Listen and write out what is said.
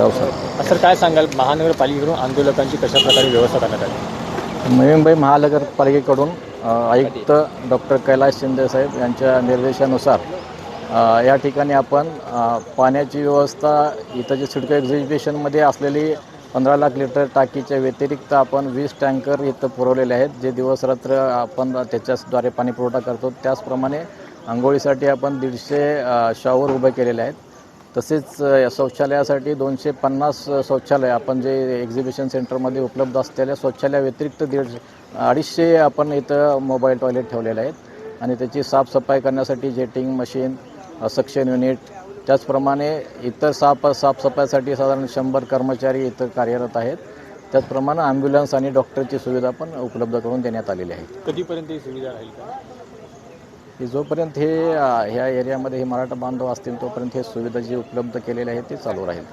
हो sir. Sir काय सांगाल? महानगरपालिकेकडून आंदोलकांची कशा प्रकारे व्यवस्था करण्यात आली? नवी मुंबई महानगरपालिकेकडून आयुक्त डॉक्टर कैलास शिंदे साहेब यांच्या निर्देशानुसार या ठिकाणी आपण पाण्याची व्यवस्था इथं जे सिडको एक्झिबिशनमध्ये असलेली पंधरा लाख लिटर टाकीच्या व्यतिरिक्त आपण वीस टँकर इथं पुरवलेले आहेत जे दिवस रात्र आपण त्याच्याद्वारे पाणी पुरवठा करतो. त्याचप्रमाणे आंघोळीसाठी आपण दीडशे शॉवर उभे केलेले आहेत. तसेच या शौचालयासाठी दोनशे पन्नास शौचालय आपण जे एक्झिबिशन सेंटरमध्ये उपलब्ध असलेल्या शौचालयाव्यतिरिक्त दीड अडीचशे आपण इथं मोबाईल टॉयलेट ठेवलेले आहेत. आणि त्याची साफसफाई करण्यासाठी जेटिंग मशीन सक्शन युनिट त्याचप्रमाणे इतर साफ साफसफाईसाठी साधारण शंभर कर्मचारी इथं कार्यरत आहेत. त्याचप्रमाणे ॲम्ब्युलन्स आणि डॉक्टरची सुविधा पण उपलब्ध करून देण्यात आलेली आहे. कधीपर्यंत ही सुविधा राहील? की जोपर्यंत हे ह्या एरियामध्ये हे मराठा बांधव असतील तोपर्यंत हे सुविधा जी उपलब्ध केलेली आहे ती चालू राहील.